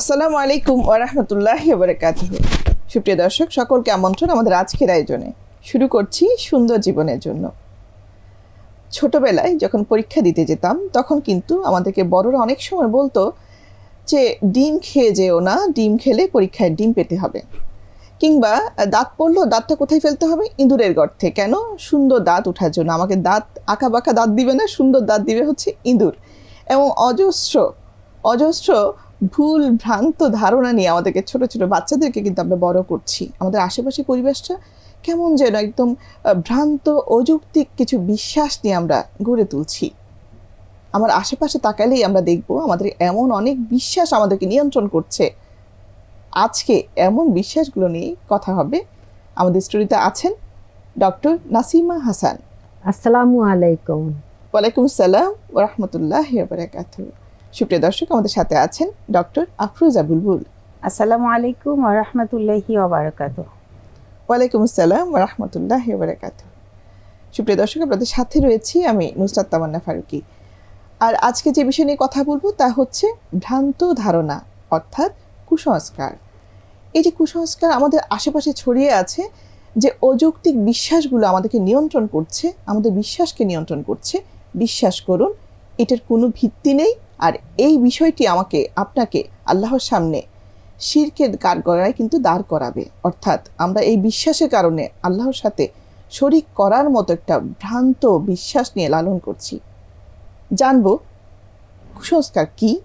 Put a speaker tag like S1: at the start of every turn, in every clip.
S1: আসসালামু আলাইকুম ওরহমতুল্লাহ বারকাত সুপ্রিয় দর্শক, সকলকে আমন্ত্রণ আমাদের আজকের আয়োজনে। শুরু করছি সুন্দর জীবনের জন্য। ছোটবেলায় যখন পরীক্ষা দিতে যেতাম, তখন কিন্তু আমাদেরকে বড়রা অনেক সময় বলতো যে, ডিম খেয়ে যেও না, ডিম খেলে পরীক্ষায় ডিম পেতে হবে। কিংবা, দাঁত পড়ল, দাঁতটা কোথায় ফেলতে হবে? ইঁদুরের গর্তে। কেন? সুন্দর দাঁত ওঠার জন্য। আমাকে দাঁত আঁকা বাঁকা দাঁত দিবে না, সুন্দর দাঁত দিবে হচ্ছে ইঁদুর। এবং অজস্র অজস্র ভুল ভ্রান্ত ধারণা নিয়ে আমাদেরকে ছোট ছোট বাচ্চাদেরকে কিন্তু আমরা বড় করছি। আমাদের আশেপাশে পরিবেশটা কেমন যেন একদম ভ্রান্ত অযৌক্তিক কিছু বিশ্বাস নিয়ে আমরা গড়ে তুলছি। আমার আশেপাশে তাকালেই আমরা দেখব আমাদের এমন অনেক বিশ্বাস আমাদেরকে নিয়ন্ত্রণ করছে। আজকে এমন বিশ্বাসগুলো নিয়ে কথা হবে। আমাদের স্টোরিতে আছেন ডক্টর নাসিমা হাসান।
S2: আসসালামু আলাইকুম।
S1: ওয়ালাইকুম সালাম ওরহমতুল্লাহ বারাকাত সুপ্রিয় দর্শক আমাদের সাথে আছেন ডক্টর আফরোজা বুলবুল
S3: আসসালামু আলাইকুম ওয়া রাহমাতুল্লাহি ওয়া বারাকাতুহু
S1: ওয়ালাইকুম আসসালাম রহমতুল্লাহ বারাকাত। সুপ্রিয় দর্শক আপনাদের সাথে রয়েছি আমি নুসরাত তামান্না ফারুকি। আর আজকে যে বিষয় নিয়ে কথা বলব তা হচ্ছে ভ্রান্ত ধারণা অর্থাৎ কুসংস্কার। এই যে কুসংস্কার আমাদের আশেপাশে ছড়িয়ে আছে যে অযৌক্তিক বিশ্বাসগুলো আমাদেরকে নিয়ন্ত্রণ করছে আমাদের বিশ্বাসকে নিয়ন্ত্রণ করছে বিশ্বাস করুন এটার কোনো ভিত্তি নেই আর এই বিষয়টি আমাকে, আপনাকে আল্লাহর সামনে শিরকের কাঠগড়ায় কিন্তু দাঁড় করাবে। অর্থাৎ আমরা এই বিশ্বাসের কারণে আল্লাহর সাথে শরিক করার মতো একটা ভ্রান্ত বিশ্বাস নিয়ে লালন করছি। জানব কুসংস্কার কি?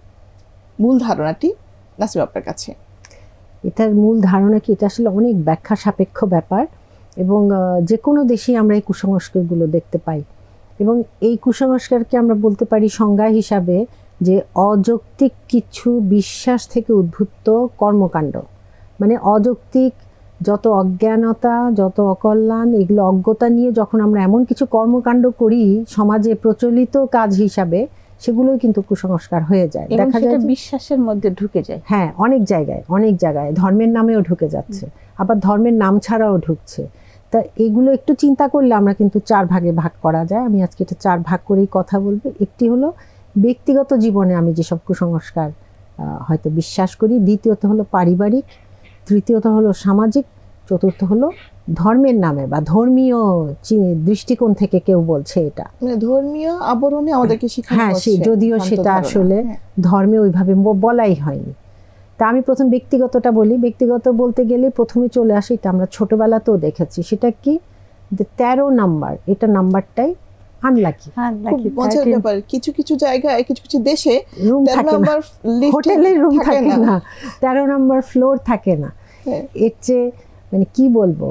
S1: মূল ধারণাটি নাসিম আপনার কাছে।
S2: এটার মূল ধারণা কি? এটা আসলে অনেক ব্যাখ্যা সাপেক্ষ ব্যাপার এবং যে কোনো দেশেই আমরা এই কুসংস্কারগুলো দেখতে পাই। এবং এই কুসংস্কারকে আমরা বলতে পারি সংজ্ঞা হিসাবে যে অযৌক্তিক কিছু বিশ্বাস থেকে উদ্ভূত কর্মকাণ্ড। মানে অযৌক্তিক যত অজ্ঞানতা যত অকল্যাণ এগুলো অজ্ঞতা নিয়ে যখন আমরা এমন কিছু কর্মকাণ্ড করি সমাজে প্রচলিত কাজ হিসাবে সেগুলোই কিন্তু কুসংস্কার হয়ে যায়। দেখা যায়
S3: বিশ্বাসের মধ্যে ঢুকে যায়।
S2: হ্যাঁ অনেক জায়গায় অনেক জায়গায়। ধর্মের নামেও ঢুকে যাচ্ছে। আবার ধর্মের নাম ছাড়াও ঢুকছে। তা এগুলো একটু চিন্তা করলে আমরা কিন্তু চার ভাগে ভাগ করা যায়। আমি আজকে এটা চার ভাগ করেই কথা বলব। একটি হলো ব্যক্তিগত জীবনে আমি যেসব কুসংস্কার হয়তো বিশ্বাস করি দ্বিতীয়ত হলো পারিবারিক তৃতীয়ত হলো সামাজিক চতুর্থ হলো ধর্মের নামে বা ধর্মীয় চি- দৃষ্টিকোণ থেকে কেউ বলছে এটা।
S1: মানে ধর্মীয় আবরণে আমাদেরকে
S2: হ্যাঁ, সে- যদিও সেটা আসলে
S1: হ্যাঁ।
S2: ধর্মে ওইভাবে বলাই হয়নি। তা আমি প্রথম ব্যক্তিগতটা বলি। ব্যক্তিগত বলতে গেলে প্রথমে চলে আসে এটা আমরা ছোটবেলাতেও দেখেছি। সেটা কি? যে তেরো নাম্বার এটা নাম্বারটাই আনলাকি
S3: হ্যাঁ
S1: মজার ব্যাপার। কিছু কিছু জায়গায় কিছু কিছু দেশে
S2: রুম থাকে না। রুম থাকে না। তেরো নাম্বার ফ্লোর থাকে না।
S1: হ্যাঁ।
S2: এর চেয়ে মানে কি বলব?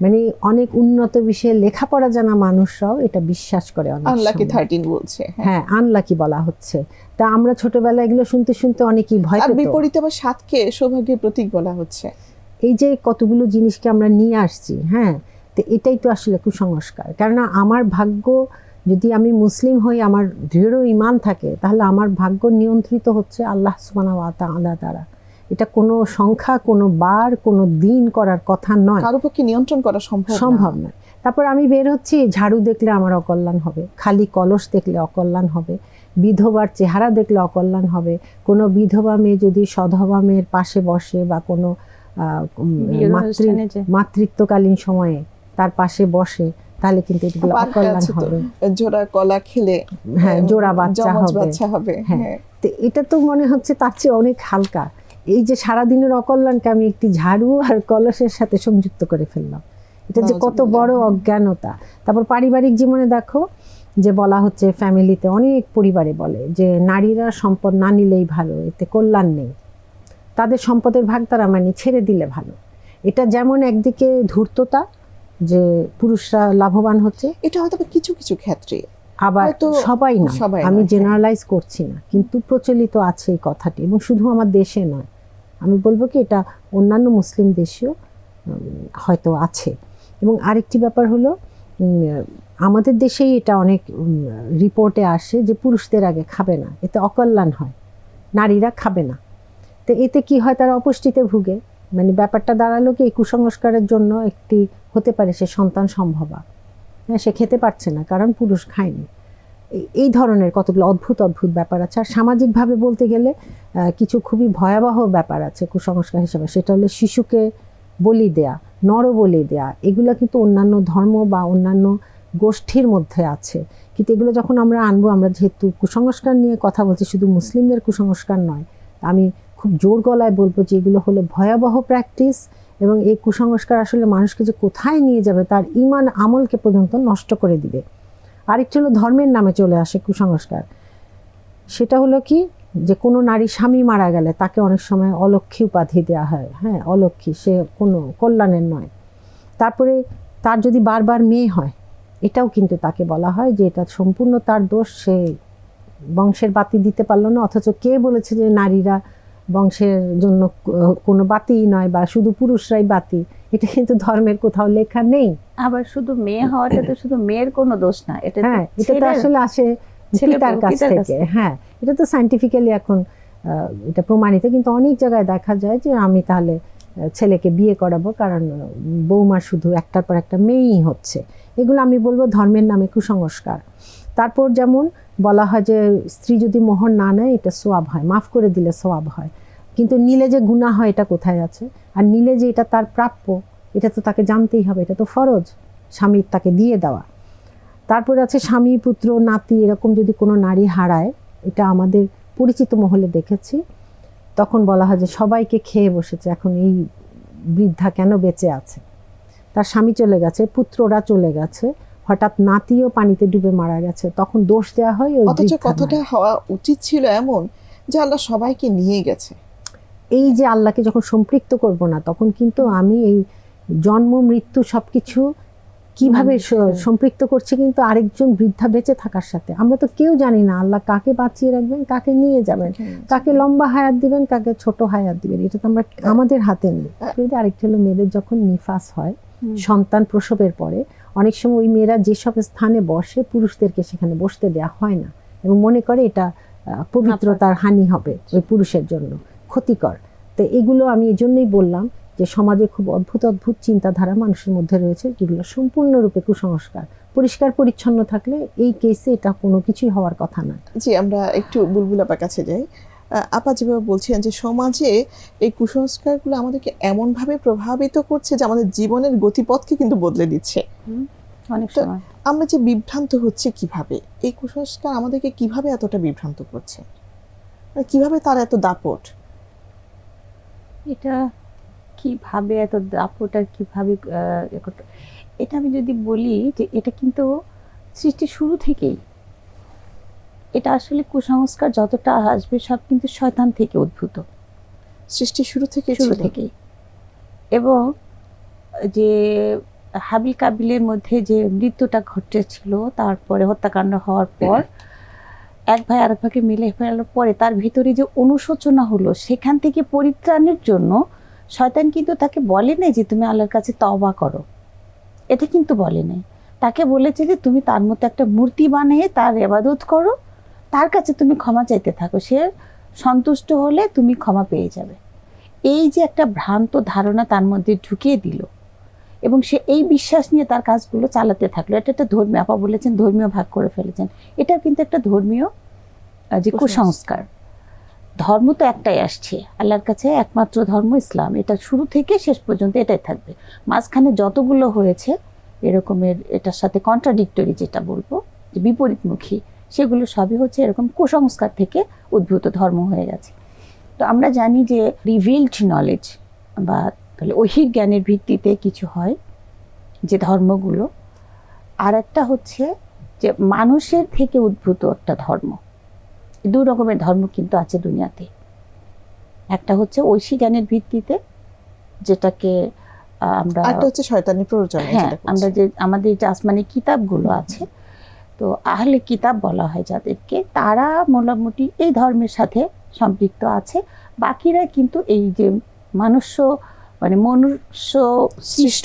S2: মানে অনেক উন্নত বিষয়ে লেখাপড়া জানা মানুষরাও এটা বিশ্বাস করে
S1: আনলাকি থার্টিন বলছে হ্যাঁ।
S2: হ্যাঁ আনলাকি বলা হচ্ছে। তা আমরা ছোটবেলায় এগুলো শুনতে শুনতে অনেকেই ভয়
S1: আর
S2: পেত।
S1: বিপরীতে আবার সাতকে সৌভাগ্যের প্রতীক বলা হচ্ছে।
S2: এই যে কতগুলো জিনিসকে আমরা নিয়ে আসছি হ্যাঁ তো এটাই তো আসলে কুসংস্কার। কেননা আমার ভাগ্য যদি আমি মুসলিম হই আমার দৃঢ় ইমান থাকে তাহলে আমার ভাগ্য নিয়ন্ত্রিত হচ্ছে আল্লাহ সুবানা আল্লাহ দ্বারা। এটা কোনো সংখ্যা কোনো বার কোনো দিন করার কথা নয়।
S1: কারও পক্ষে নিয়ন্ত্রণ করা সম্ভব
S2: সম্ভব নয়। তারপর আমি বের হচ্ছি ঝাড়ু দেখলে আমার অকল্যাণ হবে খালি কলস দেখলে অকল্যাণ হবে বিধবার চেহারা দেখলে অকল্যাণ হবে কোনো বিধবা মেয়ে যদি সধবা মেয়ের পাশে বসে বা কোনো মাতৃত্বকালীন সময়ে তার পাশে বসে তাহলে কিন্তু এগুলো অকল্যাণ হবে।
S1: জোড়া কলা খেলে
S2: হ্যাঁ জোড়া বাচ্চা হবে।
S1: বাচ্চা হবে
S2: হ্যাঁ।
S1: হ্যাঁ।
S2: তো এটা তো মনে হচ্ছে তার চেয়ে অনেক হালকা। এই যে সারাদিনের অকল্যাণকে আমি একটি ঝাড়ু আর কলসের সাথে সংযুক্ত করে ফেললাম। এটা যে কত বড় অজ্ঞানতা। তারপর পারিবারিক জীবনে দেখো যে বলা হচ্ছে ফ্যামিলিতে অনেক পরিবারে বলে যে নারীরা সম্পদ না নিলেই ভালো এতে কল্যাণ নেই। তাদের সম্পদের ভাগ তারা মানে ছেড়ে দিলে ভালো। এটা যেমন একদিকে ধূর্ততা যে পুরুষরা লাভবান হচ্ছে
S1: এটা হয়তো কিছু কিছু ক্ষেত্রে।
S2: আবার সবাই না।
S1: সবাই
S2: আমি। জেনারেলাইজ করছি না কিন্তু প্রচলিত আছে এই কথাটি এবং শুধু আমার দেশে নয়। আমি বলব কি এটা অন্যান্য মুসলিম দেশেও হয়তো আছে। এবং আরেকটি ব্যাপার হলো আমাদের দেশেই এটা অনেক রিপোর্টে আসে যে পুরুষদের আগে খাবে না এতে অকল্যাণ হয় নারীরা খাবে না। তো এতে কি হয় তারা অপুষ্টিতে ভুগে। মানে ব্যাপারটা দাঁড়াল কি কুসংস্কারের জন্য একটি হতে পারে সে সন্তান সম্ভবা। হ্যাঁ সে খেতে পারছে না, কারণ পুরুষ খায়নি। এই- এই ধরনের কতগুলো অদ্ভুত অদ্ভুত ব্যাপার আছে। আর সামাজিকভাবে বলতে গেলে কিছু খুবই ভয়াবহ ব্যাপার আছে কুসংস্কার হিসেবে। সেটা হলো শিশুকে বলি দেয়া, নর বলি দেয়া। এগুলো কিন্তু অন্যান্য ধর্ম বা অন্যান্য গোষ্ঠীর মধ্যে আছে। কিন্তু এগুলো যখন আমরা আনব, আমরা যেহেতু কুসংস্কার নিয়ে কথা বলছি, শুধু মুসলিমদের কুসংস্কার নয়, আমি খুব জোর গলায় বলব যে এগুলো হলো ভয়াবহ প্র্যাকটিস এবং এই কুসংস্কার আসলে মানুষকে যে কোথায় নিয়ে যাবে, তার ইমান আমলকে পর্যন্ত নষ্ট করে দিবে। আরেকটি হলো ধর্মের নামে চলে আসে কুসংস্কার। সেটা হলো কি? যে কোনো নারী স্বামী মারা গেলে তাকে অনেক সময় অলক্ষী উপাধি দেওয়া হয়। হ্যাঁ অলক্ষী সে কোনো কল্যাণের নয়। তারপরে তার যদি বারবার মেয়ে হয়, এটাও কিন্তু তাকে বলা হয় যে এটা সম্পূর্ণ তার দোষ, সে বংশের বাতি দিতে পারল না, অথচ কে বলেছে যে নারীরা বংশের জন্য কোনো বাতিই নয় বা শুধু পুরুষরাই বাতি। এটা কিন্তু ধর্মের কোথাও লেখা নেই।
S3: আবার শুধু মেয়ে হওয়াটা তো শুধু মেয়ের কোনো দোষ না এটা
S2: হ্যাঁ এটা তো আসলে আসে পিতার কাছ থেকে। হ্যাঁ এটা তো সাইন্টিফিক্যালি এখন এটা প্রমাণিত। কিন্তু অনেক জায়গায় দেখা যায় যে আমি তাহলে ছেলেকে বিয়ে করাবো কারণ বৌমা শুধু একটার পর একটা মেয়েই হচ্ছে। এগুলো আমি বলব ধর্মের নামে কুসংস্কার। তারপর যেমন বলা হয় যে স্ত্রী যদি মোহর না নেয়, এটা সোয়াব হয়। মাফ করে দিলে সোয়াব হয়। কিন্তু নীলে যে গুণা হয়, এটা কোথায় আছে? আর নীলে যে এটা তার প্রাপ্য, এটা তো তাকে জানতেই হবে। এটা তো ফরজ। স্বামীর তাকে দিয়ে দেওয়া। তারপরে আছে স্বামী, পুত্র, নাতি, এরকম যদি কোনো নারী হারায়, এটা আমাদের পরিচিত মহলে দেখেছি। তখন বলা হয় যে সবাইকে খেয়ে বসেছে। এখন এই বৃদ্ধা কেন বেঁচে আছে? তার স্বামী চলে গেছে, পুত্ররা চলে গেছে। হঠাৎ নাতিও পানিতে ডুবে মারা গেছে। তখন দোষ দেওয়া হয় ওই
S1: অথচ কথাটা হওয়া উচিত ছিল এমন যে আল্লাহ সবাইকে নিয়ে গেছে।
S2: এই যে আল্লাহকে যখন সম্পৃক্ত করব না তখন কিন্তু আমি এই জন্ম মৃত্যু সবকিছু কীভাবে সম্পৃক্ত করছে কিন্তু আরেকজন বৃদ্ধা বেঁচে থাকার সাথে। আমরা তো কেউ জানি না আল্লাহ কাকে বাঁচিয়ে রাখবেন কাকে নিয়ে যাবেন কাকে লম্বা হায়াত দিবেন কাকে ছোট হায়াত দিবেন। এটা তো আমরা আমাদের হাতে নেই। যদি আরেকটা হলো মেয়েদের যখন নিফাস হয় সন্তান প্রসবের পরে অনেক সময় ওই মেয়েরা যেসব স্থানে বসে পুরুষদেরকে সেখানে বসতে দেওয়া হয় না এবং মনে করে এটা পবিত্রতার হানি হবে ওই পুরুষের জন্য। ক্ষতিকর। তো এগুলো আমি এই জন্যই বললাম যে সমাজে খুব অদ্ভুত অদ্ভুত চিন্তাধারা মানুষের মধ্যে রয়েছে যেগুলো সম্পূর্ণরূপে কুসংস্কার। পরিষ্কার পরিচ্ছন্ন থাকলে এই কেসে এটা কোনো কিছুই হওয়ার কথা না।
S1: জি আমরা একটু বুলবুল আপার কাছে যাই। আপা যেভাবে বলছিলেন যে সমাজে এই কুসংস্কারগুলো আমাদেরকে এমনভাবে প্রভাবিত করছে যে আমাদের জীবনের গতিপথকে কিন্তু বদলে দিচ্ছে।
S3: অনেক
S1: আমরা যে বিভ্রান্ত হচ্ছে কীভাবে? এই কুসংস্কার আমাদেরকে কীভাবে এতটা বিভ্রান্ত করছে? মানে কীভাবে তার এত দাপট?
S3: এটা কীভাবে এত দাপট আর কীভাবে এটা আমি যদি বলি যে এটা কিন্তু সৃষ্টির শুরু থেকেই এটা আসলে কুসংস্কার যতটা আসবে সব কিন্তু শয়তান থেকে উদ্ভূত।
S1: সৃষ্টি শুরু থেকে
S3: শুরু। থেকেই। এবং যে হাবিল কাবিলের মধ্যে যে মৃত্যুটা ঘটেছিল তারপরে হত্যাকাণ্ড হওয়ার পর এক ভাই আরেক ভাইকে মিলে ফেলার পরে তার ভিতরে যে অনুশোচনা হলো সেখান থেকে পরিত্রাণের জন্য শয়তান কিন্তু তাকে বলে নাই যে তুমি আল্লাহর কাছে তওবা করো। এটা কিন্তু বলে নাই। তাকে বলেছে যে তুমি তার মতো একটা মূর্তি বানিয়ে তার এবাদত করো তার কাছে তুমি ক্ষমা চাইতে থাকো। সে সন্তুষ্ট হলে তুমি ক্ষমা পেয়ে যাবে। এই যে একটা ভ্রান্ত ধারণা তার মধ্যে ঢুকিয়ে দিল এবং সে এই বিশ্বাস নিয়ে তার কাজগুলো চালাতে থাকল। এটা একটা ধর্মীয় আপা বলেছেন ধর্মীয় ভাগ করে ফেলেছেন। এটা কিন্তু একটা ধর্মীয় যে
S1: কুসংস্কার।
S3: ধর্ম তো একটাই আসছে আল্লাহর কাছে একমাত্র ধর্ম ইসলাম। এটা শুরু থেকে শেষ পর্যন্ত এটাই থাকবে। মাঝখানে যতগুলো হয়েছে এরকমের এটার সাথে কন্ট্রাডিক্টরি যেটা বলব যে বিপরীতমুখী। সেগুলো সবই হচ্ছে এরকম কুসংস্কার থেকে উদ্ভূত ধর্ম হয়ে গেছে। তো আমরা জানি যে রিভিল্ড নলেজ বা তাহলে ঐহিক জ্ঞানের ভিত্তিতে কিছু হয় যে ধর্মগুলো। আর একটা হচ্ছে যে মানুষের থেকে উদ্ভূত একটা ধর্ম। দু রকমের ধর্ম কিন্তু আছে দুনিয়াতে। একটা হচ্ছে ঐশী জ্ঞানের ভিত্তিতে যেটাকে আমরা
S1: হচ্ছে শয়তানি প্ররোচনা
S3: হ্যাঁ আমরা যে আমাদের যে আসমানি কিতাবগুলো আছে তো আহলে কিতাব বলা হয় যাদেরকে তারা মোটামুটি এই ধর্মের সাথে সম্পৃক্ত আছে। বাকিরা কিন্তু এই যে মনুষ্য মানে মনুষ্য সৃষ্ট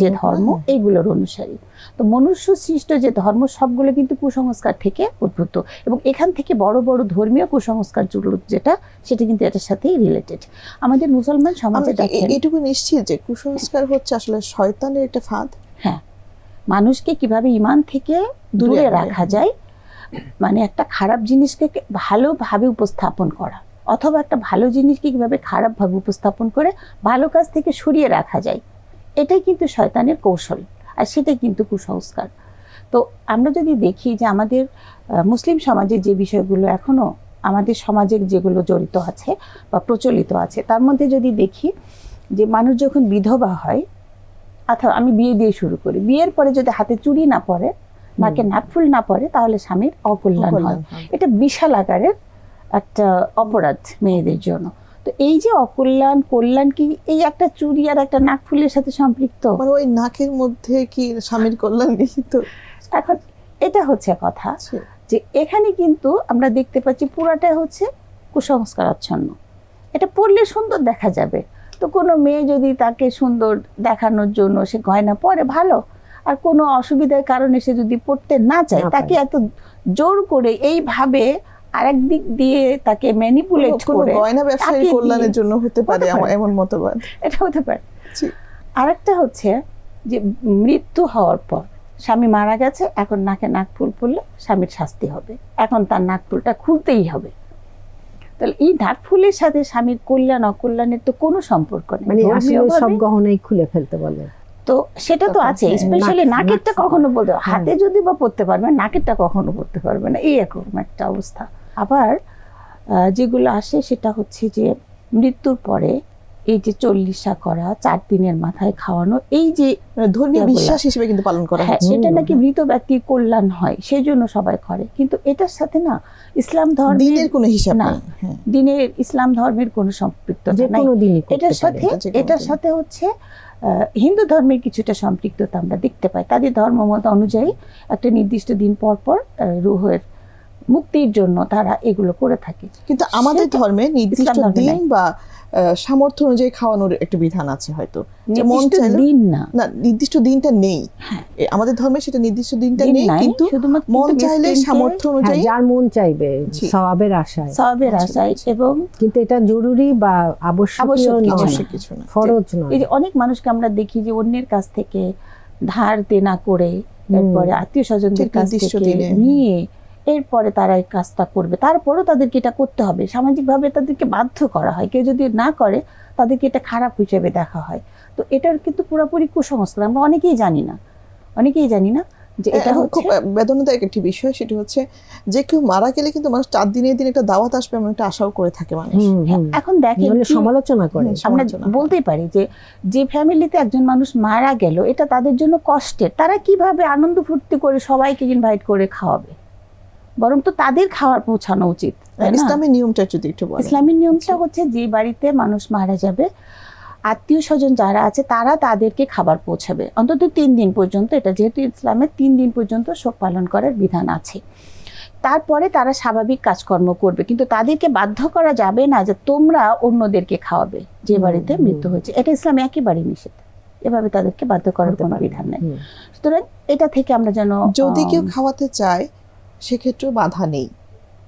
S1: যে ধর্ম, হ্যাঁ।
S3: এইগুলোর অনুসারী। তো মনুষ্য সৃষ্ট যে ধর্ম সবগুলো কিন্তু কুসংস্কার থেকে উদ্ভূত। এবং এখান থেকে বড় বড় ধর্মীয় কুসংস্কার যেটা সেটা কিন্তু এটার সাথেই রিলেটেড আমাদের মুসলমান সমাজে
S1: এটুকু নিশ্চিত যে কুসংস্কার হচ্ছে আসলে শয়তানের একটা ফাঁদ?
S3: মানুষকে কীভাবে ইমান থেকে
S1: দূরে
S3: রাখা যায় মানে একটা খারাপ জিনিসকে ভালোভাবে উপস্থাপন করা অথবা একটা ভালো জিনিসকে কীভাবে খারাপভাবে উপস্থাপন করে ভালো কাজ থেকে সরিয়ে রাখা যায় এটাই কিন্তু শয়তানের কৌশল আর সেটাই কিন্তু কুসংস্কার। তো আমরা যদি দেখি যে আমাদের মুসলিম সমাজে যে বিষয়গুলো এখনও আমাদের সমাজে যেগুলো জড়িত আছে বা প্রচলিত আছে তার মধ্যে যদি দেখি যে মানুষ যখন বিধবা হয় অথবা আমি বিয়ে দিয়ে শুরু করি। বিয়ের পরে যদি হাতে চুড়ি না পরে নাকে নাকফুল না পরে তাহলে স্বামীর অকল্যাণ হয়। এটা বিশাল আকারের একটা অপরাধ মেয়েদের জন্য। তো এই যে অকল্যাণ কল্যাণ কি এই একটা চুড়ি আর একটা নাকফুলের সাথে সম্পৃক্ত?
S1: ওই নাকের মধ্যে কি স্বামীর কল্যাণ নিহিত?
S3: এখন এটা হচ্ছে কথা যে এখানে কিন্তু আমরা দেখতে পাচ্ছি পুরাটাই হচ্ছে কুসংস্কার আচ্ছন্ন এটা পড়লে সুন্দর দেখা যাবে। তো কোনো মেয়ে যদি তাকে সুন্দর দেখানোর জন্য সে গয়না পরে ভালো। আর কোনো অসুবিধার কারণে সে যদি পড়তে না চায় তাকে এত জোর করে এইভাবে আরেক দিক দিয়ে তাকে ম্যানিপুলেট করে
S1: গয়না
S3: দিয়ে-
S1: কল্যাণের জন্য হতে পারে। এমন মতবাদ।
S3: এটা হতে পারে। আরেকটা হচ্ছে যে মৃত্যু হওয়ার পর স্বামী মারা গেছে এখন নাকে নাক ফুল পড়লে স্বামীর শাস্তি হবে। এখন তার নাক ফুলটা খুলতেই হবে। তাহলে এই নাক ফুলের সাথে স্বামীর কল্যাণ অকল্যাণের তো কোনো সম্পর্ক নেই।
S2: মানে আসলে সব গহনাই খুলে ফেলতে বলে।
S3: তো সেটা তো আছে স্পেশালি নাকেরটা কখনো বলতে
S2: হ্যাঁ।
S3: হাতে যদি বা পড়তে পারবে নাকেরটা কখনো পড়তে পারবে না। এই এরকম একটা অবস্থা। আবার যেগুলো আসে সেটা হচ্ছে যে মৃত্যুর পরে এই যে চল্লিশা করা চার দিনের মাথায় খাওয়ানো এই যে
S1: ধর্মীয় বিশ্বাস হিসেবে কিন্তু পালন করা
S3: হ্যাঁ
S1: হচ্ছে।
S3: সেটা নাকি মৃত ব্যক্তির কল্যাণ হয় সেই জন্য সবাই করে। কিন্তু এটার সাথে না ইসলাম ধর্মের
S1: কোনো হিসাব
S3: না।
S1: হ্যাঁ।
S3: দিনের ইসলাম ধর্মের কোনো
S2: করতে
S3: এটার সাথে এটার সাথে হচ্ছে হিন্দু ধর্মের কিছুটা সম্পৃক্ততা আমরা দেখতে পাই। তাদের ধর্ম মত অনুযায়ী একটা নির্দিষ্ট দিন পর পর রুহের মুক্তির জন্য তারা এগুলো করে থাকে।
S1: কিন্তু আমাদের ধর্মে নির্দিষ্ট দিন। বা সামর্থ্য অনুযায়ী খাওয়ানোর একটা বিধান আছে হয়তো মন
S3: নির্দিষ্ট দিন না
S1: না নির্দিষ্ট দিনটা নেই
S3: হ্যাঁ।
S1: আমাদের ধর্মে সেটা নির্দিষ্ট দিনটা নেই কিন্তু মন চাইলে সামর্থ্য
S2: হ্যাঁ,
S1: অনুযায়ী
S2: যার মন চাইবে। সওয়াবের আশায়
S3: সবের
S1: আচ্ছা,
S3: আশায়
S1: আচ্ছা।
S3: এবং
S2: কিন্তু এটা জরুরি বা
S3: আবশ্যক কিছু না।
S1: না
S2: ফরজ নয়
S3: এই যে অনেক মানুষকে আমরা দেখি যে অন্যের কাছ থেকে ধার দেনা করে তারপরে আত্মীয় স্বজনদের কাছ থেকে। নিয়ে এরপরে তারা এই কাজটা করবে। তারপরেও তাদেরকে এটা করতে হবে। সামাজিকভাবে তাদেরকে বাধ্য করা হয়। কেউ যদি না করে তাদেরকে এটা খারাপ হিসেবে দেখা হয়। তো এটার কিন্তু পুরোপুরি কুসংস্কার। আমরা অনেকেই জানি না। অনেকেই জানি না যে এটা হচ্ছে
S1: খুব বেদনাদায়ক একটি বিষয়। সেটা হচ্ছে যে কেউ মারা গেলে কিন্তু মানুষ চার দিনের দিন একটা দাওয়াত আসবে এমন একটা আশাও করে থাকে মানুষ।
S2: হুম।
S3: এখন দেখেন
S2: সমালোচনা করে।
S3: আমরা বলতেই পারি যে যে ফ্যামিলিতে একজন মানুষ মারা গেল এটা তাদের জন্য কষ্টের। তারা কীভাবে আনন্দ ফুর্তি করে সবাইকে ইনভাইট করে খাওয়াবে? বরং তো তাদের খাওয়ার পৌঁছানো উচিত
S1: ইসলামের নিয়মটা যদি একটু
S3: ইসলামের নিয়মটা হচ্ছে যে বাড়িতে মানুষ মারা যাবে আত্মীয় স্বজন যারা আছে তারা তাদেরকে খাবার পৌঁছাবে। অন্তত তিন দিন পর্যন্ত এটা যেহেতু ইসলামের তিন দিন পর্যন্ত শোক পালন করার বিধান আছে। তারপরে তারা স্বাভাবিক কাজকর্ম করবে কিন্তু তাদেরকে বাধ্য করা যাবে না যে তোমরা অন্যদেরকে খাওয়াবে যে বাড়িতে মৃত্যু হয়েছে। এটা ইসলামে একেবারেই নিষেধ। এভাবে তাদেরকে বাধ্য করার কোনো বিধান নেই। সুতরাং এটা থেকে আমরা যেন
S1: যদি কেউ খাওয়াতে চায় সেক্ষেত্রে বাধা নেই।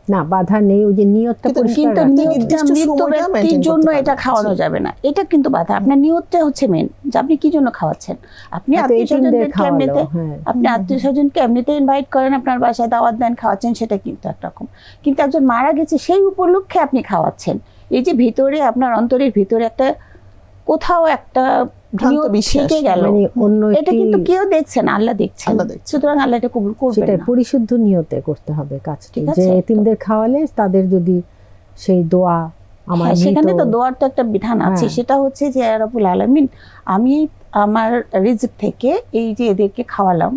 S2: না বাধা নেই ওই যে নিয়তটা
S1: কিন্তু-
S2: পরিষ্কার
S1: নিয়ত-
S3: নিয়তটা মৃত ব্যক্তির জন্য এটা খাওয়ানো যাবে না। এটা কিন্তু বাধা। আপনার নিয়তটা হচ্ছে মেন যে আপনি কি জন্য খাওয়াচ্ছেন? আপনি আত্মীয় এমনিতে
S2: হ্যাঁ।
S3: আপনি আত্মীয় স্বজনকে এমনিতে ইনভাইট করেন আপনার বাসায় দাওয়াত দেন খাওয়াচ্ছেন সেটা কিন্তু একরকম। কিন্তু একজন মারা গেছে সেই উপলক্ষে আপনি খাওয়াচ্ছেন। এই যে ভিতরে আপনার অন্তরের ভিতরে একটা কোথাও একটা
S1: ভ্রান্ত
S3: নিয়ত
S1: বিশ্বাস।
S3: থেকে গেল
S2: অন্য
S3: এটা কিন্তু কেউ দেখছেন আল্লাহ
S1: আল্লাহ দেখছেন।
S3: সুতরাং আল্লাহ এটা কবুল করবেন
S2: সেটাই পরিশুদ্ধ নিয়তে করতে হবে কাজটি যে এতিমদের খাওয়ালে তাদের যদি সেই দোয়া আমার
S3: হ্যাঁ, সেখানে তো দোয়ার তো একটা বিধান আছে
S2: হ্যাঁ।
S3: সেটা হচ্ছে যে রবুল আলমিন আমি আমার রিজিক থেকে এই যে এদেরকে খাওয়ালাম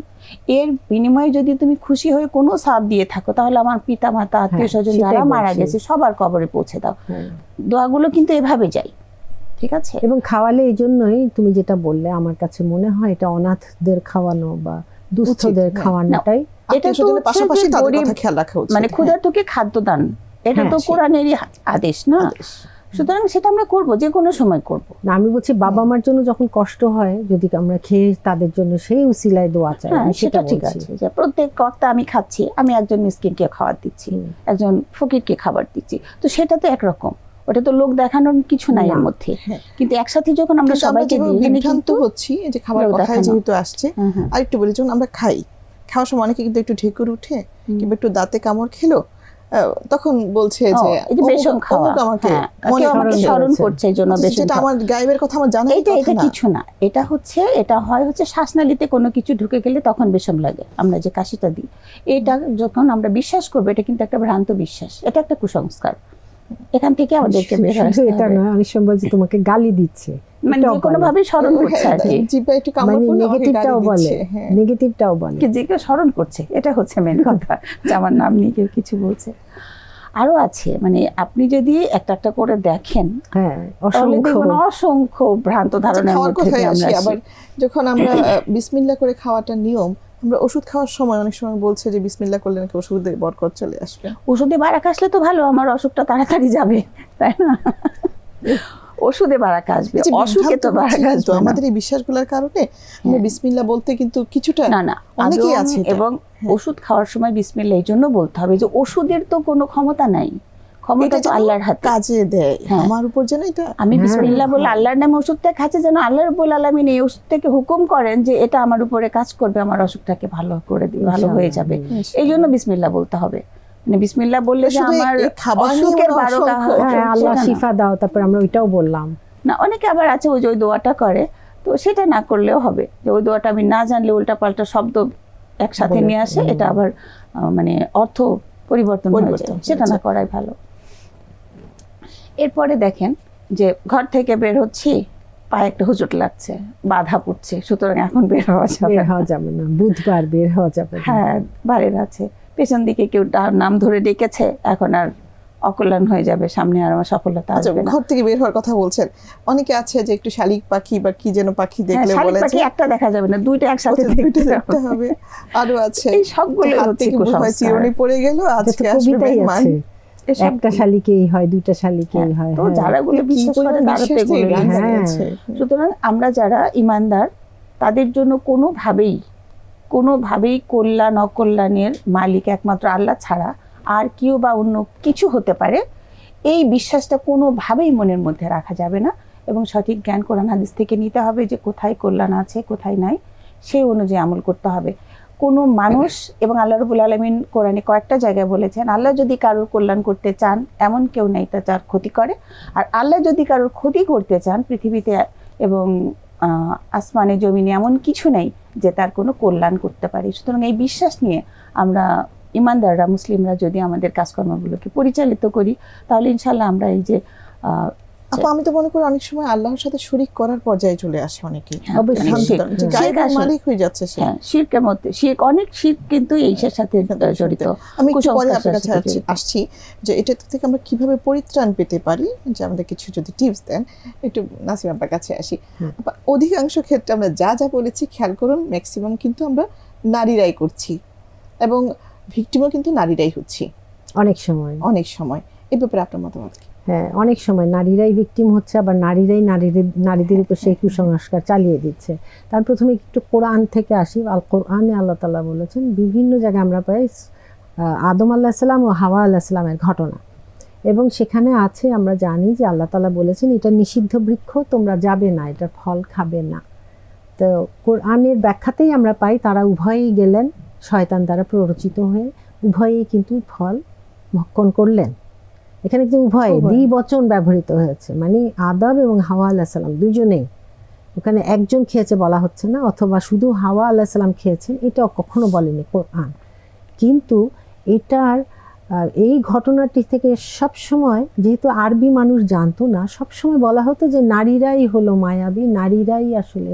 S3: এর বিনিময়ে যদি তুমি খুশি হয়ে কোনো সাপ দিয়ে থাকো তাহলে আমার পিতা মাতা আত্মীয় স্বজন যারা মারা গেছে সবার কবরে পৌঁছে দাও
S2: হ্যাঁ।
S3: দোয়াগুলো কিন্তু এভাবে যাই ঠিক আছে?
S2: এবং খাওয়ালে এই জন্যই তুমি যেটা বললে আমার কাছে মনে হয় এটা অনাথদের খাওয়ানো বা দুস্থদের
S1: হ্যাঁ।
S2: খাওয়ানোটাই
S3: এটা তো
S1: পাশাপাশি তাদের কথা খেয়াল রাখা উচিত
S3: মানে
S1: হ্যাঁ,
S3: ক্ষুধার্তকে খাদ্যদান এটা
S2: হ্যাঁ,
S3: তো কোরআনেরই আদেশ না? সুতরাং সেটা আমরা করব যে কোনো সময় করব।
S2: না আমি বলছি বাবা মার জন্য যখন কষ্ট হয় যদি আমরা খেয়ে তাদের জন্য সেই উসিলায় দোয়া চাই আমি
S3: সেটা ঠিক আছে যে প্রত্যেক কর্তা আমি খাচ্ছি আমি একজন মিসকিনকে খাবার দিচ্ছি। একজন ফকিরকে খাবার দিচ্ছি তো সেটা তো একরকম। ওটা তো লোক দেখানোর কিছু নাই এর মধ্যে।
S1: হ্যাঁ।
S3: কিন্তু একসাথে যখন আমরা সবাইকে দিই
S1: বিভ্রান্ত
S3: কিন্তু
S1: হচ্ছি এই যে খাবার কথায় যেহেতু আসছে। আর একটু বলি যখন আমরা খাই খাওয়ার সময় অনেকে কিন্তু একটু ঢেকুর উঠে কিংবা একটু দাঁতে কামড় খেলো তখন বলছে যে
S3: বেসন খাওয়া।
S1: আমাকে
S3: হ্যাঁ,
S1: মনে
S3: আমাকে স্মরণ করছে এই জন্য বেসন
S1: যেটা আমার গায়েবের কথা আমার জানা
S3: এটা এটা কিছু না। এটা হচ্ছে এটা হয় হচ্ছে শ্বাসনালীতে কোনো কিছু ঢুকে গেলে তখন বিষম লাগে। আমরা যে কাশিটা দিই। এটা যখন আমরা বিশ্বাস করব এটা কিন্তু একটা ভ্রান্ত বিশ্বাস। এটা একটা কুসংস্কার। এখান থেকে আমাদেরকে বের হয়ে আসতে
S2: এটা না অনেক সময় বলছে তোমাকে গালি দিচ্ছে।
S3: মানে যে কোনো ভাবে স্মরণ করছে আর কি।
S1: জিভে একটু কামড়
S2: মানে
S1: পড়লে
S2: নেগেটিভটাও বলে।
S1: হ্যাঁ।
S2: নেগেটিভটাও বলে।
S3: যে কেউ স্মরণ করছে এটা হচ্ছে মেন কথা যে আমার নাম নিয়ে কেউ কিছু বলছে। আরও আছে মানে আপনি যদি একটা একটা করে দেখেন
S2: হ্যাঁ অসংখ্য।
S3: অসংখ্য ভ্রান্ত
S1: আচ্ছা,
S3: ধারণার মধ্যে আমরা
S1: আবার যখন আমরা বিসমিল্লা করে খাওয়াটা নিয়ম আমরা ওষুধ খাওয়ার সময় অনেক সময় বলছে যে বিসমিল্লা করলে নাকি ওষুধে বরকত চলে আসবে।
S3: ওষুধে বারাক আসলে তো ভালো আমার অসুখটা তাড়াতাড়ি যাবে তাই না? ওষুধে বারাক আসবে
S1: এই
S3: অসুখে তো বারাক আসবে
S1: আমাদের এই বিশ্বাসগুলোর কারণে আমরা বিসমিল্লা বলতে কিন্তু কিছুটা
S3: না না
S1: অনেকেই আছে
S3: এবং ওষুধ খাওয়ার সময় বিসমিল্লা এই জন্য বলতে হবে যে ওষুধের তো কোনো ক্ষমতা নাই। ক্ষমতা তো আল্লাহর হাতে।
S1: কাজে দেয়
S3: হ্যাঁ।
S1: আমার উপর যেন এটা
S3: আমি
S2: হ্যাঁ,
S3: বিসমিল্লা বলে। আল্লাহর নামে ওষুধটা খাচ্ছে যেন আল্লাহ রব্বুল আলমিন এই ওষুধটাকে হুকুম করেন যে এটা আমার উপরে কাজ করবে আমার অসুখটাকে ভালো করে দিবে ভালো হয়ে যাবে। এই জন্য বিসমিল্লা বলতে হবে। মানে বিসমিল্লা বললে যে আমার অসুখের বারোটা হয়,
S2: হ্যাঁ আল্লাহ
S3: না।
S2: শিফা দাও তারপর আমরা ওইটাও বললাম।
S3: না অনেকে আবার আছে ওই যে ওই দোয়াটা করে। তো সেটা না করলেও হবে। যে ওই দোয়াটা আমি না জানলে উল্টা পাল্টা শব্দ একসাথে নিয়ে আসে এটা আবার আহ, মানে অর্থ পরিবর্তন হয়ে যায়। সেটা না করাই ভালো। এরপরে দেখেন যে ঘর থেকে বের হচ্ছি পায়ে একটা হুজুট লাগছে বাধা পড়ছে সুতরাং এখন বের হওয়া যাবে
S2: বের হওয়া যাবে না বুধবার বের হওয়া যাবে
S3: হ্যাঁ বাড়ির আছে। পেছন দিকে কেউ নাম ধরে ডেকেছে এখন আর অকল্যাণ হয়ে যাবে সামনে আর আমার সফলতা
S1: আচ্ছা
S3: আসবে না।
S1: ঘর থেকে বের হওয়ার কথা বলছেন। অনেকে আছে যে একটু শালিক পাখি বা কি যেন পাখি
S3: হ্যাঁ,
S1: দেখলে
S3: শালিক
S1: বলে
S3: পাখি একটা দেখা যাবে না দুইটা একসাথে
S1: দুইটা
S3: দেখতে হবে।
S1: আরও আছে।
S3: এই সবগুলো
S1: হাত
S3: হচ্ছে
S1: চিরুনি পড়ে গেল আজকে আসবে মেহমান
S3: এসব
S2: একটা শালিকেই হয় দুইটা শালিকেই
S3: হ্যাঁ,
S2: হয়
S3: তো
S2: হ্যাঁ।
S3: যারা গুলো বিশ্বাস করে তারা তো।
S1: বানিয়েছে।
S3: সুতরাং আমরা যারা ইমানদার তাদের জন্য কোনোভাবেই কোনোভাবেই কল্যাণ অকল্যাণের মালিক একমাত্র আল্লাহ ছাড়া আর কেউ বা অন্য কিছু হতে পারে এই বিশ্বাসটা কোনোভাবেই মনের মধ্যে রাখা যাবে না এবং সঠিক জ্ঞান কোরআন হাদিস থেকে নিতে হবে যে কোথায় কল্যাণ আছে কোথায় নাই সেই অনুযায়ী আমল করতে হবে কোনো মানুষ এবং আল্লাহ রবুল আলমিন কোরআনে কয়েকটা জায়গায় বলেছেন, আল্লাহ যদি কারোর কল্যাণ করতে চান, এমন কেউ নেই তা তার ক্ষতি করে। আর আল্লাহ যদি কারোর ক্ষতি করতে চান, পৃথিবীতে এবং আসমানে, জমিনে এমন কিছু নেই যে তার কোনো কল্যাণ করতে পারে। সুতরাং এই বিশ্বাস নিয়ে আমরা ইমানদাররা, মুসলিমরা যদি আমাদের কাজকর্মগুলোকে পরিচালিত করি, তাহলে ইনশাল্লাহ আমরা এই যে
S1: আপু আমি তো মনে করি অনেক সময় আল্লাহর সাথে শরীক করার পর্যায়ে চলে আসে
S3: হ্যাঁ। অনেক
S1: মালিক হয়ে যাচ্ছে সে।
S3: হ্যাঁ শিরকের মধ্যে শিরক অনেক শিরক কিন্তু এইসের সাথে জড়িত।
S1: আমি একটু পরে আপনার কাছে আসছি- যে এটা থেকে আমরা কীভাবে পরিত্রাণ পেতে পারি যে আমাদের কিছু যদি টিপস দেন একটু নাসিম আপনার কাছে আসি। অধিকাংশ ক্ষেত্রে আমরা যা যা বলেছি খেয়াল করুন ম্যাক্সিমাম কিন্তু আমরা নারীরাই করছি। এবং ভিকটিমও কিন্তু নারীরাই হচ্ছি।
S2: অনেক সময়।
S1: অনেক সময়। এ ব্যাপারে আপনার মতামত কি?
S2: হ্যাঁ অনেক সময় নারীরাই ভিকটিম হচ্ছে, আবার নারীরাই নারীদের নারীদের উপর সেই কুসংস্কার চালিয়ে দিচ্ছে। তার প্রথমে একটু কোরআন থেকে আসি। আল কোরআনে আল্লাহ তালা বলেছেন, বিভিন্ন জায়গায় আমরা পাই আদম আল্লাহ সাল্লাম ও হাওয়া আল্লাহ সাল্লামের ঘটনা। এবং সেখানে আছে, আমরা জানি যে আল্লাহ তালা বলেছেন, এটা নিষিদ্ধ বৃক্ষ, তোমরা যাবে না, এটা ফল খাবে না। তো কোরআনের ব্যাখ্যাতেই আমরা পাই, তারা উভয়েই গেলেন, শয়তান দ্বারা প্ররোচিত হয়ে, উভয়েই কিন্তু ফল ভক্ষণ করলেন। এখানে কিন্তু উভয়। দ্বিবচন ব্যবহৃত হয়েছে মানে আদম এবং হাওয়া আল্লাহ সাল্লাম দুজনেই ওখানে একজন খেয়েছে বলা হচ্ছে না অথবা শুধু হাওয়া আল্লাহ সাল্লাম খেয়েছেন এটাও কখনো বলেনি কোরআন কিন্তু এটার এই ঘটনাটি থেকে সব সময় যেহেতু আরবি মানুষ জানতো না সব সময় বলা হতো যে নারীরাই হলো মায়াবী নারীরাই আসলে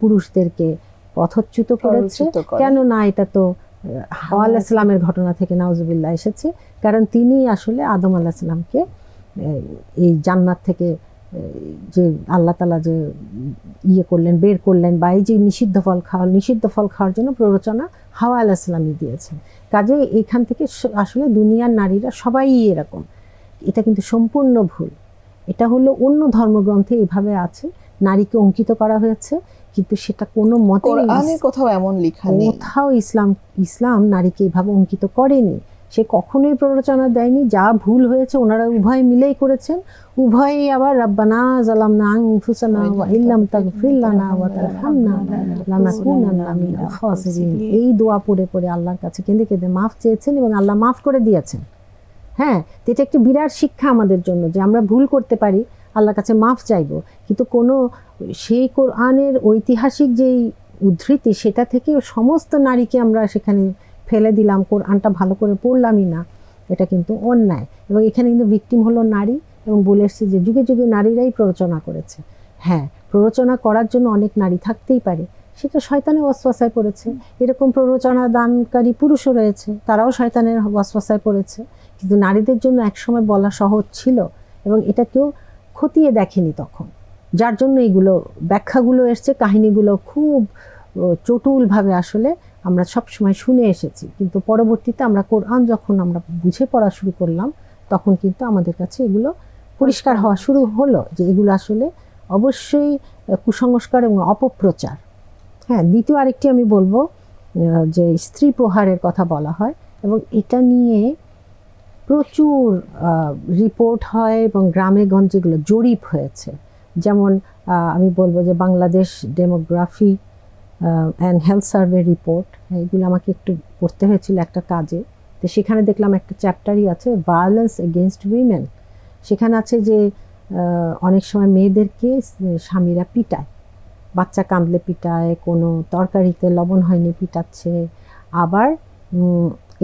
S2: পুরুষদেরকে পথচ্যুত করেছে
S1: প্ররোচিত করে।
S2: কেন না এটা তো হাওয়া আল্লাহ সাল্লামের ঘটনা থেকে নাউজুবিল্লাহ এসেছে। কারণ তিনি আসলে আদম আল্লাহ সাল্লামকে এই জান্নাত থেকে যে আল্লাহ তালা যে ইয়ে করলেন বের করলেন বা এই যে নিষিদ্ধ ফল খাওয়া নিষিদ্ধ ফল খাওয়ার জন্য প্ররোচনা হাওয়া আল্লাহ সাল্লামই দিয়েছেন। কাজে এখান থেকে আসলে দুনিয়ার নারীরা সবাই এরকম। এটা কিন্তু সম্পূর্ণ ভুল। এটা হলো অন্য ধর্মগ্রন্থে এভাবে আছে। নারীকে অঙ্কিত করা হয়েছে। কিন্তু সেটা কোনো মতে
S1: কোথাও এমন লেখা নেই।
S2: কোথাও ইসলাম ইসলাম নারীকে এভাবে অঙ্কিত করেনি। সে কখনোই প্ররোচনা দেয়নি। যা ভুল হয়েছে ওনারা উভয় মিলেই করেছেন। উভয়ই আবার রাব্বানা জালামনা আনফুসানা ওয়া ইল্লাম তাগফির লানা ওয়া তারহামনা লানাকুনান্না মিনাল খাসিরিন এই দোয়া পড়ে পড়ে আল্লাহর কাছে কেঁদে কেঁদে মাফ চেয়েছেন এবং আল্লাহ মাফ করে দিয়েছেন। হ্যাঁ তো এটা একটি বিরাট শিক্ষা আমাদের জন্য যে আমরা ভুল করতে পারি আল্লাহর কাছে মাফ চাইব। কিন্তু কোনো সেই কোরআনের ঐতিহাসিক যেই উদ্ধৃতি, সেটা থেকে সমস্ত নারীকে আমরা সেখানে ফেলে দিলাম, কোরআনটা ভালো করে পড়লামই না। এটা কিন্তু অন্যায়। এবং এখানে কিন্তু ভিকটিম হলো নারী এবং বলে এসছে যে যুগে যুগে নারীরাই প্ররোচনা করেছে। হ্যাঁ প্ররোচনা করার জন্য অনেক নারী থাকতেই পারে। সেটা শয়তানের ওয়াসওয়াসায় পড়েছে। এরকম প্ররোচনা দানকারী পুরুষও রয়েছে, তারাও শয়তানের ওয়াসওয়াসায় পড়েছে। কিন্তু নারীদের জন্য একসময় বলা সহজ ছিল এবং এটা কেউ খতিয়ে দেখেনি তখন। যার জন্য এগুলো ব্যাখ্যাগুলো এসছে, কাহিনীগুলো খুব চটুলভাবে আসলে আমরা সব সময় শুনে এসেছি। কিন্তু পরবর্তীতে আমরা কোরআন যখন আমরা বুঝে পড়া শুরু করলাম, তখন কিন্তু আমাদের কাছে এগুলো পরিষ্কার হওয়া শুরু হলো যে এগুলো আসলে অবশ্যই কুসংস্কার এবং অপপ্রচার। হ্যাঁ দ্বিতীয় আরেকটি আমি বলব যে স্ত্রী প্রহারের কথা বলা হয় এবং এটা নিয়ে প্রচুর রিপোর্ট হয় এবং গ্রামে গঞ্জে এগুলো জরিপ হয়েছে। যেমন আমি বলব যে Bangladesh demography and health survey report এগুলো আমাকে একটু পড়তে হয়েছিল একটা কাজে। তো সেখানে দেখলাম একটা চ্যাপ্টারই আছে ভায়োলেন্স এগেনস্ট উইমেন সেখানে আছে যে অনেক সময় মেয়েদেরকে স্বামীরা পিটায়। বাচ্চা কাঁদলে পিটায়, কোনো তরকারিতে লবণ হয়নি, পিটাচ্ছে। আবার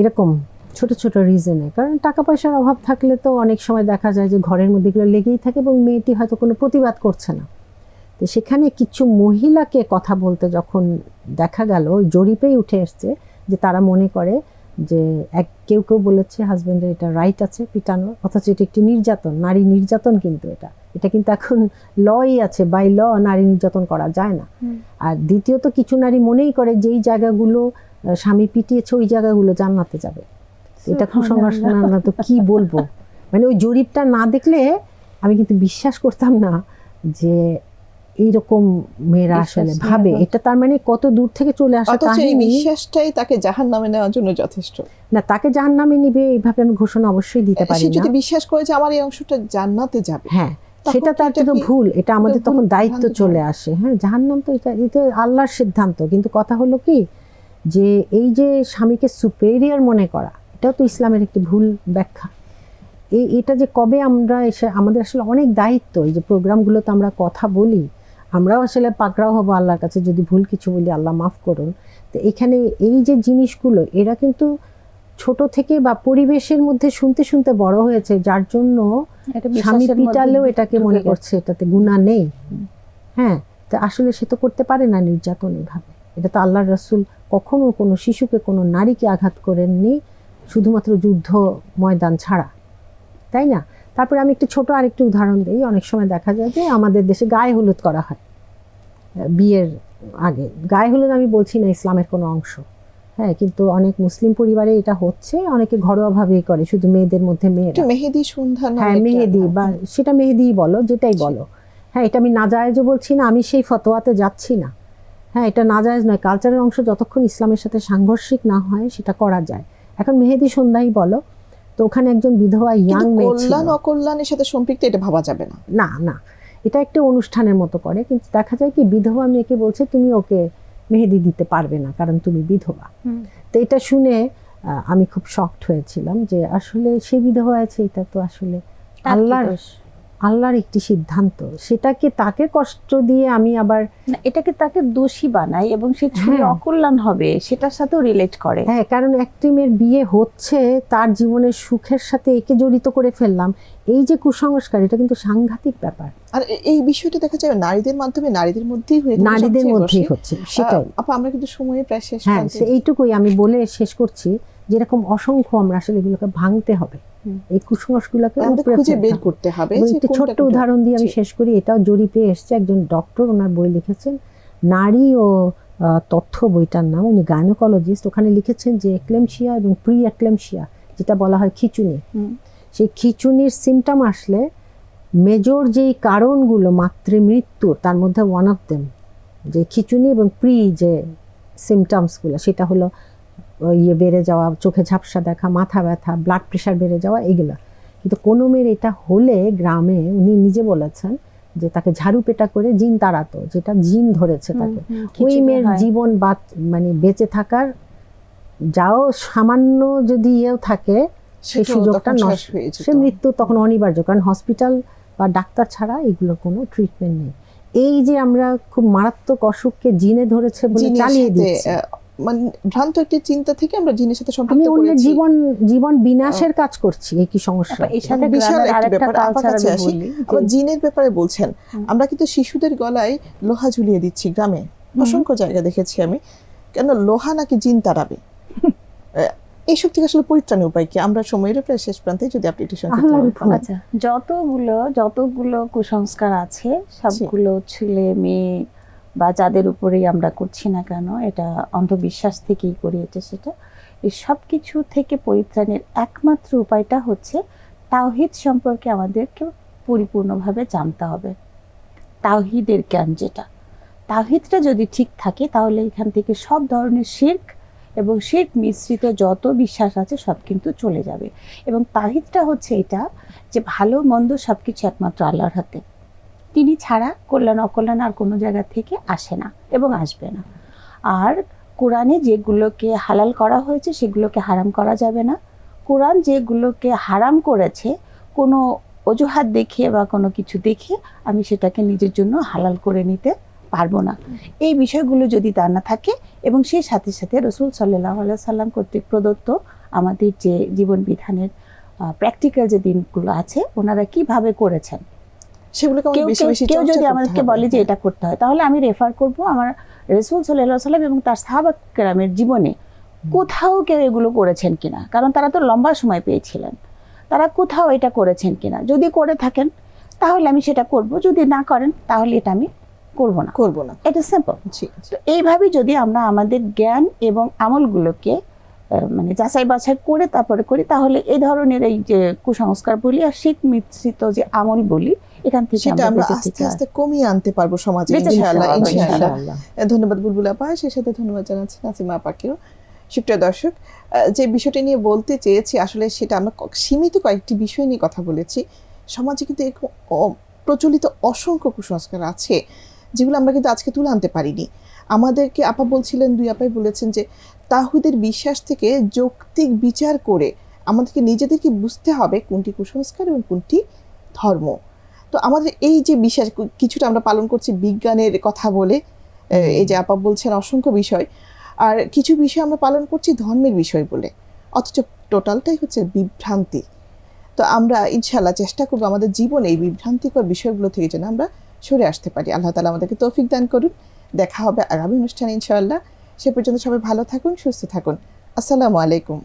S2: এরকম ছোট ছোট রিজনে কারণ টাকা পয়সার অভাব থাকলে তো অনেক সময় দেখা যায় যে ঘরের মধ্যে এগুলো লেগেই থাকে এবং মেয়েটি হয়তো কোনো প্রতিবাদ করছে না। তো সেখানে কিছু মহিলাকে কথা বলতে যখন দেখা গেল ওই জরিপেই উঠে এসছে যে তারা মনে করে যে এক কেউ কেউ বলেছে হাজব্যান্ডের এটা রাইট আছে পিটানো অথচ এটা একটি নির্যাতন নারী নির্যাতন কিন্তু এটা। এটা কিন্তু এখন লই আছে বাই ল নারী নির্যাতন করা যায় না। আর দ্বিতীয়ত কিছু নারী মনেই করে যেই জায়গাগুলো স্বামী পিটিয়েছে ওই জায়গাগুলো জান্নাতে যাবে। এটা কুসংস্কার না না তো কি বলব? মানে ওই জরিপটা না দেখলে আমি কিন্তু বিশ্বাস করতাম না যে এইরকম মেয়েরা আসলে ভাবে। এটা তার মানে কত দূর থেকে চলে আসা
S1: এই বিশ্বাসটাই তাকে জাহান নামে নেওয়ার জন্য যথেষ্ট।
S2: না তাকে জাহান নামে নিবে এইভাবে আমি ঘোষণা অবশ্যই দিতে পারি না।
S1: যদি বিশ্বাস করে যে আমার এই অংশটা জান্নাতে যাবে
S2: হ্যাঁ সেটা তার জন্য ভুল। এটা আমাদের তখন দায়িত্ব চলে আসে। হ্যাঁ জাহান্নাম তো এটা এটা আল্লাহর সিদ্ধান্ত। কিন্তু কথা হলো কি? যে এই যে স্বামীকে সুপেরিয়র মনে করা এটাও তো ইসলামের একটি ভুল ব্যাখ্যা। এই এটা যে কবে আমরা এসে আমাদের আসলে অনেক দায়িত্ব এই যে প্রোগ্রামগুলোতে আমরা কথা বলি আমরাও আসলে পাকড়াও হব আল্লাহর কাছে যদি ভুল কিছু বলি আল্লাহ মাফ করুন। তো এখানে এই যে জিনিসগুলো এরা কিন্তু ছোট থেকে বা পরিবেশের মধ্যে শুনতে শুনতে বড় হয়েছে যার জন্য স্বামী পিটালেও এটাকে মনে করছে এটাতে গুণা নেই। হ্যাঁ তা আসলে সে তো করতে পারে না নির্যাতন এভাবে। এটা তো আল্লাহ রসুল কখনো কোনো শিশুকে কোনো নারীকে আঘাত করেননি। শুধুমাত্র যুদ্ধ ময়দান ছাড়া তাই না? তারপরে আমি একটু ছোট আরেকটি উদাহরণ দিই। অনেক সময় দেখা যায় যে আমাদের দেশে গায়ে হলুদ করা হয় বিয়ের আগে। গায়ে হলুদ আমি বলছি না ইসলামের কোনো অংশ। হ্যাঁ কিন্তু অনেক মুসলিম পরিবারে এটা হচ্ছে অনেকে ঘরোয়াভাবেই করে শুধু মেয়েদের মধ্যে মেয়েরা।
S1: মেহেদি সন্ধ্যা
S2: হ্যাঁ মেহেদি বা সেটা মেহেদি বলো যেটাই বলো। হ্যাঁ এটা আমি নাজায়েজও বলছি না আমি সেই ফতোয়াতে যাচ্ছি না। হ্যাঁ এটা নাজায়েজ নয় কালচারের অংশ যতক্ষণ ইসলামের সাথে সাংঘর্ষিক না হয় সেটা করা যায়। এখন মেহেদি সন্ধ্যাই বলো। তো ওখানে একজন বিধবা ইয়াং মেয়ে
S1: কল্যাণ অকল্যাণের সাথে সম্পৃক্ত এটা ভাবা যাবে না।
S2: না না। এটা একটা অনুষ্ঠানের মতো করে কিন্তু দেখা যায় কি বিধবা মেয়েকে বলছে তুমি ওকে মেহেদি দিতে পারবে না কারণ তুমি বিধবা। তো এটা শুনে আমি খুব শক্ট হয়েছিলাম যে আসলে সে বিধবা আছে এটা তো আসলে
S3: আল্লাহ
S2: আল্লাহর? আল্লাহর একটি সিদ্ধান্ত। সেটাকে তাকে কষ্ট দিয়ে আমি আবার
S3: এটাকে তাকে দোষী বানাই এবং সে ছুরি। অকল্যাণ হবে সেটার সাথেও রিলেট করে।
S2: হ্যাঁ কারণ একটি মেয়ের বিয়ে হচ্ছে তার জীবনের সুখের সাথে একে জড়িত করে ফেললাম। এই যে কুসংস্কার এটা কিন্তু সাংঘাতিক ব্যাপার।
S1: আর এই বিষয়টা দেখা যায় নারীদের মাধ্যমে নারীদের মধ্যেই হয়ে
S2: নারীদের মধ্যেই হচ্ছে সেটাই।
S1: আপা আমরা কিন্তু সময়ে প্রায় শেষ
S2: হ্যাঁ এইটুকুই আমি বলে শেষ করছি যেরকম অসংখ্য আমরা আসলে এগুলোকে ভাঙতে হবে। এই কুসংস্কারগুলোকে
S1: খুঁজে বের করতে হবে
S2: একটি ছোট্ট উদাহরণ দিয়ে আমি শেষ করি। এটাও জরিপে এসছে একজন ডক্টর ওনার বই লিখেছেন। নারী ও তথ্য বইটার নাম উনি গাইনোকোলজিস্ট ওখানে লিখেছেন যে এক্লেমশিয়া এবং প্রি এক্লেমশিয়া যেটা বলা হয় খিচুনি। সেই খিচুনির সিমটম আসলে মেজর যেই কারণগুলো মাতৃমৃত্যুর তার মধ্যে ওয়ান অফ দেম যে খিচুনি এবং প্রি যে সিমটমসগুলো সেটা হলো ইয়ে বেড়ে যাওয়া চোখে ঝাপসা দেখা মাথা ব্যথা ব্লাড প্রেশার বেড়ে যাওয়া এগুলো কিন্তু কোনো মেয়ের এটা হলে গ্রামে উনি নিজে বলেছেন যে তাকে ঝাড়ু পেটা করে জিন তাড়াতো যেটা জিন ধরেছে তাকে। ওই মেয়ের জীবন বাঁচ মানে বেঁচে থাকার যাও সামান্য যদি ইয়েও থাকে সেই সুযোগটা নষ্ট সে মৃত্যু তখন অনিবার্য কারণ হসপিটাল বা ডাক্তার ছাড়া এগুলো কোনো ট্রিটমেন্ট নেই। এই যে আমরা খুব মারাত্মক অসুখকে জিনে ধরেছে বলে চালিয়ে দিচ্ছি।
S1: মানে ভ্রান্ত একটি চিন্তা থেকে আমরা জিনের সাথে
S2: আমি
S1: সম্পৃক্ত
S2: অন্যের জীবন জীবন বিনাশের কাজ করছি এই কি সমস্যা
S3: এর সাথে
S1: বিশাল একটি ব্যাপার। আপনার কাছে আসি। আবার জিনের ব্যাপারে বলছেন আমরা কিন্তু শিশুদের গলায় লোহা ঝুলিয়ে দিচ্ছি গ্রামে। অসংখ্য জায়গা দেখেছি আমি। কেন লোহা নাকি জিন তাড়াবে? আহ, এইসব থেকে আসলে পরিত্রাণের উপায় কি? আমরা সময়ের প্রায় শেষ প্রান্তে যদি আপনি একটু।
S3: আচ্ছা। যতগুলো যতগুলো কুসংস্কার আছে সবগুলো ছেলে মেয়ে বা যাদের উপরেই আমরা করছি না কেন, এটা অন্ধবিশ্বাস থেকেই করি এটা সেটা। এই সব কিছু থেকে পরিত্রাণের একমাত্র উপায়টা হচ্ছে তাওহিদ সম্পর্কে আমাদেরকে পরিপূর্ণভাবে জানতে হবে। তাওহিদের জ্ঞান যেটা। তাওহিদটা যদি ঠিক থাকে, তাহলে এখান থেকে সব ধরনের শির্ক এবং শির্ক মিশ্রিত যত বিশ্বাস আছে সব কিন্তু চলে যাবে। এবং তাহিদটা হচ্ছে এটা যে ভালো, মন্দ সব কিছু একমাত্র আল্লাহর হাতে। তিনি ছাড়া কল্যাণ, অকল্যাণ আর কোনো জায়গা থেকে আসে না এবং আসবে না। আর কোরআনে যেগুলোকে হালাল করা হয়েছে সেগুলোকে হারাম করা যাবে না। কোরআন যেগুলোকে হারাম করেছে, কোনো অজুহাত দেখিয়ে বা কোনো কিছু দেখে আমি সেটাকে নিজের জন্য হালাল করে নিতে পারব না। এই বিষয়গুলো যদি তা না থাকে এবং সেই সাথে সাথে রসুল সাল্লাহ সাল্লাম কর্তৃক প্রদত্ত আমাদের যে জীবন বিধানের প্র্যাকটিক্যাল যে দিনগুলো আছে, ওনারা কীভাবে করেছেন?
S1: সেগুলোকে
S3: কেউ কেউ- যদি আমাদেরকে বলে যে এটা করতে হয় তাহলে আমি রেফার করব আমার রসুল সাল্লাহ সাল্লাম এবং তার সাহাবাক কেরামের জীবনে কোথাও কেউ এগুলো করেছেন কিনা? কারণ তারা তো লম্বা সময় পেয়েছিলেন। তারা কোথাও এটা করেছেন কিনা? যদি করে থাকেন তাহলে আমি সেটা করব। যদি না করেন তাহলে এটা আমি করব না।
S1: করব না।
S3: এটা সিম্পল। তো এইভাবে যদি আমরা আমাদের জ্ঞান এবং আমলগুলোকে মানে যাচাই বাছাই করে তারপরে করি তাহলে এই ধরনের এই যে কুসংস্কার বলি আর শীত মিশ্রিত যে আমল বলি এখান থেকে
S1: সেটা
S3: আমরা
S1: আস্তে আস্তে কমিয়ে আনতে পারব সমাজে ইনশাআল্লাহ ইনশাআল্লাহ।
S2: ইনশাআল্লাহ।
S1: ধন্যবাদ বুলবুল আপা সেই সাথে ধন্যবাদ জানাচ্ছি নাসিমা আপাকেও। সুপ্রিয় দর্শক যে বিষয়টি নিয়ে বলতে চেয়েছি আসলে সেটা আমরা সীমিত কয়েকটি বিষয় নিয়ে কথা বলেছি। সমাজে কিন্তু এরকম প্রচলিত অসংখ্য কুসংস্কার আছে যেগুলো আমরা কিন্তু আজকে তুলে আনতে পারিনি। আমাদেরকে আপা বলছিলেন দুই আপাই বলেছেন যে তাহুদের বিশ্বাস থেকে যৌক্তিক বিচার করে আমাদেরকে নিজেদেরকে বুঝতে হবে কোনটি কুসংস্কার এবং কোনটি ধর্ম। তো আমাদের এই যে বিশ্বাস কিছুটা আমরা পালন করছি বিজ্ঞানের কথা বলে এই যে আপা বলছেন অসংখ্য বিষয়, আর কিছু বিষয় আমরা পালন করছি ধর্মের বিষয় বলে, অথচ টোটালটাই হচ্ছে বিভ্রান্তি। তো আমরা ইনশাল্লাহ চেষ্টা করব আমাদের জীবনে এই বিভ্রান্তিকর বিষয়গুলো থেকে যেন আমরা সরে আসতে পারি। আল্লাহ তালা আমাদেরকে তৌফিক দান করুন। দেখা হবে আগামী অনুষ্ঠানে ইনশাআল্লাহ। সে পর্যন্ত সবাই ভালো থাকুন, সুস্থ থাকুন। আসসালামু আলাইকুম।